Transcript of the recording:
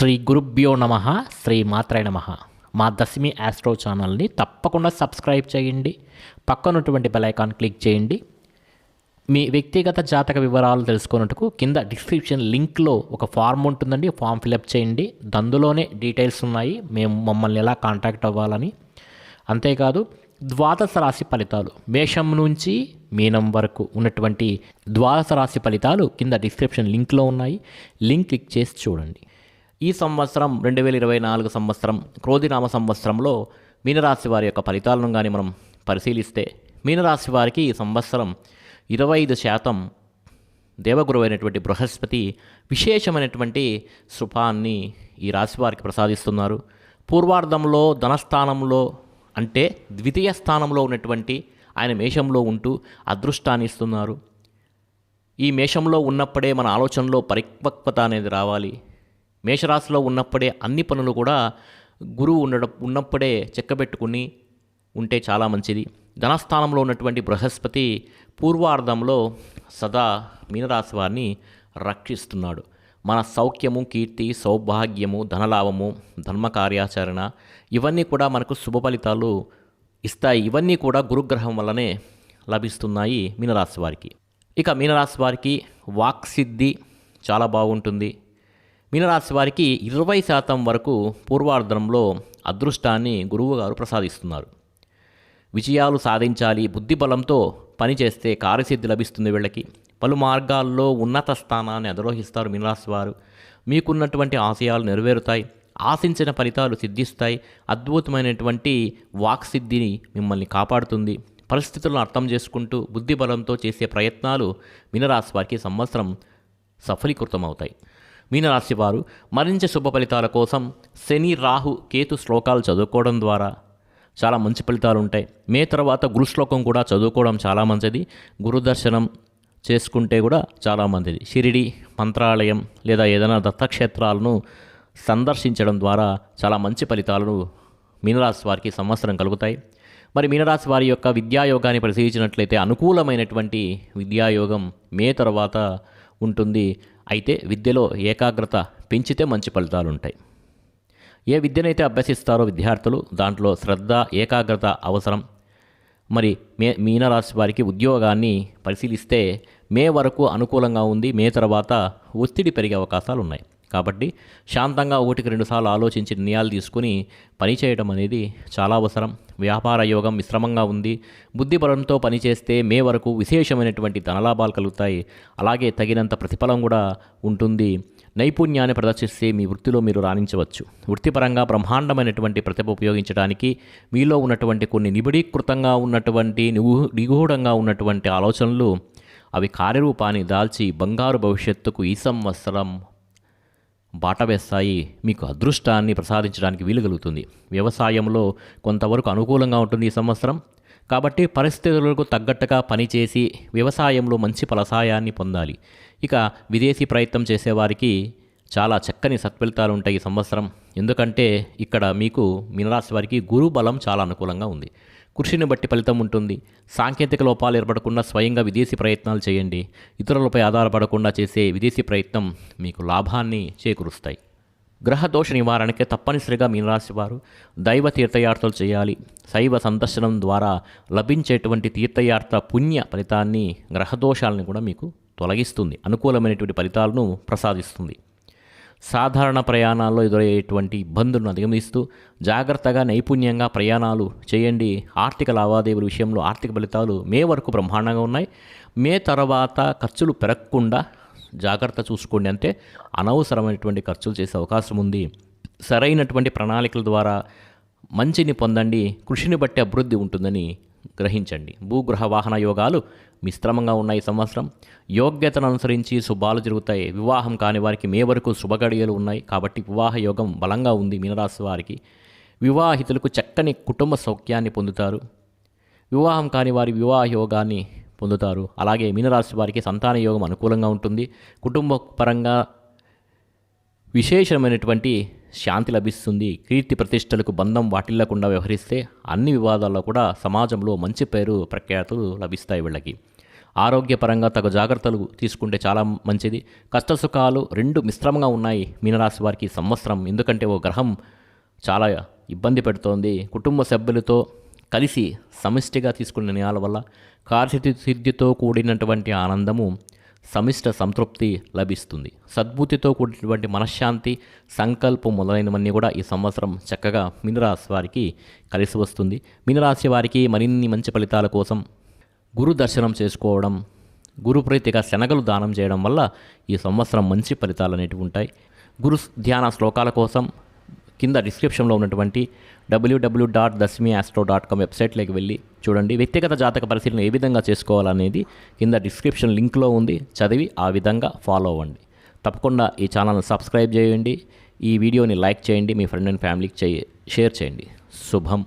శ్రీ గురుభ్యో నమ శ్రీ మాత్రే నమ. మా దశమి ఆస్ట్రో ఛానల్ని తప్పకుండా సబ్స్క్రైబ్ చేయండి. పక్కనటువంటి బెలైకాన్ క్లిక్ చేయండి. మీ వ్యక్తిగత జాతక వివరాలు తెలుసుకున్నట్టుకు కింద డిస్క్రిప్షన్ లింక్లో ఒక ఫార్మ్ ఉంటుందండి ఫామ్ ఫిలప్ చేయండి. అందులోనే డీటెయిల్స్ ఉన్నాయి మేము మమ్మల్ని ఎలా కాంటాక్ట్ అవ్వాలని. అంతేకాదు ద్వాదశ రాశి ఫలితాలు మేషం నుంచి మీనం వరకు ఉన్నటువంటి ద్వాదశ రాశి ఫలితాలు కింద డిస్క్రిప్షన్ లింక్లో ఉన్నాయి. లింక్ క్లిక్ చేసి చూడండి. ఈ సంవత్సరం రెండు వేల ఇరవై నాలుగు సంవత్సరం క్రోధినామ సంవత్సరంలో మీనరాశి వారి యొక్క ఫలితాలను కానీ మనం పరిశీలిస్తే మీనరాశి వారికి ఈ సంవత్సరం ఇరవై ఐదు శాతం దేవగురు అయినటువంటి బృహస్పతి విశేషమైనటువంటి శుభాన్ని ఈ రాశి వారికి ప్రసాదిస్తున్నారు. పూర్వార్ధంలో ధనస్థానంలో అంటే ద్వితీయ స్థానంలో ఉన్నటువంటి ఆయన మేషంలో ఉంటూ అదృష్టాన్ని ఇస్తున్నారు. ఈ మేషంలో ఉన్నప్పుడే మన ఆలోచనలో పరిపక్వత అనేది రావాలి. మేషరాశిలో ఉన్నప్పుడే అన్ని పనులు కూడా గురువు ఉండడం ఉన్నప్పుడే చెక్కబెట్టుకుని ఉంటే చాలా మంచిది. ధనస్థానంలో ఉన్నటువంటి బృహస్పతి పూర్వార్ధంలో సదా మీనరాశి వారిని రక్షిస్తున్నాడు. మన సౌఖ్యము కీర్తి సౌభాగ్యము ధనలాభము ధర్మ కార్యాచరణ ఇవన్నీ కూడా మనకు శుభ ఫలితాలు ఇస్తాయి. ఇవన్నీ కూడా గురుగ్రహం వల్లనే లభిస్తున్నాయి మీనరాశి వారికి. ఇక మీనరాశి వారికి వాక్సిద్ధి చాలా బాగుంటుంది. మీనరాశి వారికి ఇరవై శాతం వరకు పూర్వార్ధంలో అదృష్టాన్ని గురువుగారు ప్రసాదిస్తున్నారు. విజయాలు సాధించాలి బుద్ధిబలంతో పనిచేస్తే కార్యసిద్ధి లభిస్తుంది వీళ్ళకి. పలు మార్గాల్లో ఉన్నత స్థానాన్ని అధిరోహిస్తారు మీనరాశి వారు. మీకున్నటువంటి ఆశయాలు నెరవేరుతాయి. ఆశించిన ఫలితాలు సిద్ధిస్తాయి. అద్భుతమైనటువంటి వాక్సిద్ధిని మిమ్మల్ని కాపాడుతుంది. పరిస్థితులను అర్థం చేసుకుంటూ బుద్ధిబలంతో చేసే ప్రయత్నాలు మీనరాశి వారికి సంవత్సరం సఫలీకృతమవుతాయి. మీనరాశివారు మరింత శుభ ఫలితాల కోసం శని రాహు కేతు శ్లోకాలు చదువుకోవడం ద్వారా చాలా మంచి ఫలితాలు ఉంటాయి. మే తర్వాత గురు శ్లోకం కూడా చదువుకోవడం చాలా మంచిది. గురుదర్శనం చేసుకుంటే కూడా చాలా మంచిది. షిరిడి మంత్రాలయం లేదా ఏదైనా దత్తక్షేత్రాలను సందర్శించడం ద్వారా చాలా మంచి ఫలితాలను మీనరాశి వారికి సంవత్సరం కలుగుతాయి. మరి మీనరాశి వారి యొక్క విద్యాయోగాన్ని పరిశీలించినట్లయితే అనుకూలమైనటువంటి విద్యాయోగం మే తర్వాత ఉంటుంది. అయితే విద్యలో ఏకాగ్రత పెంచితే మంచి ఫలితాలు ఉంటాయి ఏ విద్యనైతే అభ్యసిస్తారో విద్యార్థులు దాంట్లో శ్రద్ధ ఏకాగ్రత అవసరం. మరి మే మీనరాశి వారికి ఉద్యోగాన్ని పరిశీలిస్తే మే వరకు అనుకూలంగా ఉంది మే తర్వాత ఒత్తిడి పెరిగే అవకాశాలు ఉన్నాయి కాబట్టి శాంతంగా ఒకటికి రెండుసార్లు ఆలోచించి నిర్ణయాలు తీసుకుని పనిచేయడం అనేది చాలా అవసరం. వ్యాపార యోగం మిశ్రమంగా ఉంది. బుద్ధిబలంతో పనిచేస్తే మే వరకు విశేషమైనటువంటి ధనలాభాలు కలుగుతాయి. అలాగే తగినంత ప్రతిఫలం కూడా ఉంటుంది. నైపుణ్యాన్ని ప్రదర్శిస్తే మీ వృత్తిలో మీరు రాణించవచ్చు. వృత్తిపరంగా బ్రహ్మాండమైనటువంటి ప్రతిభ ఉపయోగించడానికి మీలో ఉన్నటువంటి కొన్ని నిబిడీకృతంగా ఉన్నటువంటి నిగూ- నిగూఢంగా ఉన్నటువంటి ఆలోచనలు అవి కార్యరూపాన్ని దాల్చి బంగారు భవిష్యత్తుకు ఈ సంవత్సరం బాట వేస్తాయి మీకు అదృష్టాన్ని ప్రసాదించడానికి వీలు కలుగుతుంది వ్యవసాయంలో కొంతవరకు అనుకూలంగా ఉంటుంది ఈ సంవత్సరం. కాబట్టి పరిస్థితులకు తగ్గట్టుగా పనిచేసి వ్యవసాయంలో మంచి ఫలసాయాన్ని పొందాలి. ఇక విదేశీ ప్రయత్నం చేసేవారికి చాలా చక్కని సత్ఫలితాలు ఉంటాయి ఈ సంవత్సరం. ఎందుకంటే ఇక్కడ మీకు మీనరాశి వారికి గురు బలం చాలా అనుకూలంగా ఉంది. కృషిని బట్టి ఫలితం ఉంటుంది. సాంకేతిక లోపాలు ఏర్పడకుండా స్వయంగా విదేశీ ప్రయత్నాలు చేయండి. ఇతరులపై ఆధారపడకుండా చేసే విదేశీ ప్రయత్నం మీకు లాభాన్ని చేకూరుస్తాయి. గ్రహ దోష తప్పనిసరిగా మీనరాశివారు దైవ తీర్థయాత్రలు చేయాలి. శైవ సందర్శనం ద్వారా లభించేటువంటి తీర్థయాత్ర పుణ్య ఫలితాన్ని గ్రహదోషాలను కూడా మీకు తొలగిస్తుంది. అనుకూలమైనటువంటి ఫలితాలను ప్రసాదిస్తుంది. సాధారణ ప్రయాణాల్లో ఎదురయ్యేటువంటి ఇబ్బందులను అధిగమిస్తూ జాగ్రత్తగా నైపుణ్యంగా ప్రయాణాలు చేయండి. ఆర్థిక లావాదేవీల విషయంలో ఆర్థిక ఫలితాలు మే వరకు బ్రహ్మాండంగా ఉన్నాయి. మే తర్వాత ఖర్చులు పెరగకుండా జాగ్రత్త చూసుకోండి అంటే అనవసరమైనటువంటి ఖర్చులు చేసే అవకాశం ఉంది. సరైనటువంటి ప్రణాళికల ద్వారా మంచిని పొందండి. కృషిని బట్టి అభివృద్ధి ఉంటుందని గ్రహించండి. భూగృహ వాహన యోగాలు మిశ్రమంగా ఉన్నాయి ఈ సంవత్సరం. యోగ్యతను అనుసరించి శుభాలు జరుగుతాయి. వివాహం కాని వారికి మే వరకు శుభగడియలు ఉన్నాయి. కాబట్టి వివాహ యోగం బలంగా ఉంది మీనరాశి వారికి. వివాహితులకు చక్కని కుటుంబ సౌఖ్యాన్ని పొందుతారు. వివాహం కాని వారి వివాహ యోగాన్ని పొందుతారు. అలాగే మీనరాశి వారికి సంతాన యోగం అనుకూలంగా ఉంటుంది. కుటుంబ పరంగా విశేషమైనటువంటి శాంతి లభిస్తుంది. కీర్తి ప్రతిష్టలకు బంధం వాటిల్లకుండా వ్యవహరిస్తే అన్ని వివాదాల్లో కూడా సమాజంలో మంచి పేరు ప్రఖ్యాతులు లభిస్తాయి వీళ్ళకి. ఆరోగ్యపరంగా తగు జాగ్రత్తలు తీసుకుంటే చాలా మంచిది. కష్టసుఖాలు రెండు మిశ్రమంగా ఉన్నాయి మీనరాశి వారికి సంవత్సరం. ఎందుకంటే ఓ గ్రహం చాలా ఇబ్బంది పెడుతోంది. కుటుంబ సభ్యులతో కలిసి సమిష్టిగా తీసుకున్న నిర్ణయాల వల్ల కార్యసిద్ధితో కూడినటువంటి ఆనందము సమిష్ట సంతృప్తి లభిస్తుంది. సద్బుద్ధితో కూడినటువంటి మనశ్శాంతి సంకల్పం మొదలైనవన్నీ కూడా ఈ సంవత్సరం చక్కగా మీనరాశి వారికి కలిసి వస్తుంది. మీనరాశి వారికి మరిన్ని మంచి ఫలితాల కోసం గురు దర్శనం చేసుకోవడం గురుప్రీతిగా శనగలు దానం చేయడం వల్ల ఈ సంవత్సరం మంచి ఫలితాలు అనేటివి ఉంటాయి. గురు ధ్యాన శ్లోకాల కోసం కింద డిస్క్రిప్షన్లో ఉన్నటువంటి WW dot Dashami astro dot com వెబ్సైట్లోకి వెళ్ళి చూడండి. వ్యక్తిగత జాతక పరిశీలన ఏ విధంగా చేసుకోవాలనేది కింద డిస్క్రిప్షన్ లింక్లో ఉంది. చదివి ఆ విధంగా ఫాలో అవ్వండి. తప్పకుండా ఈ ఛానల్ని సబ్స్క్రైబ్ చేయండి. ఈ వీడియోని లైక్ చేయండి. మీ ఫ్రెండ్ అండ్ ఫ్యామిలీకి చేయ షేర్ చేయండి. శుభం.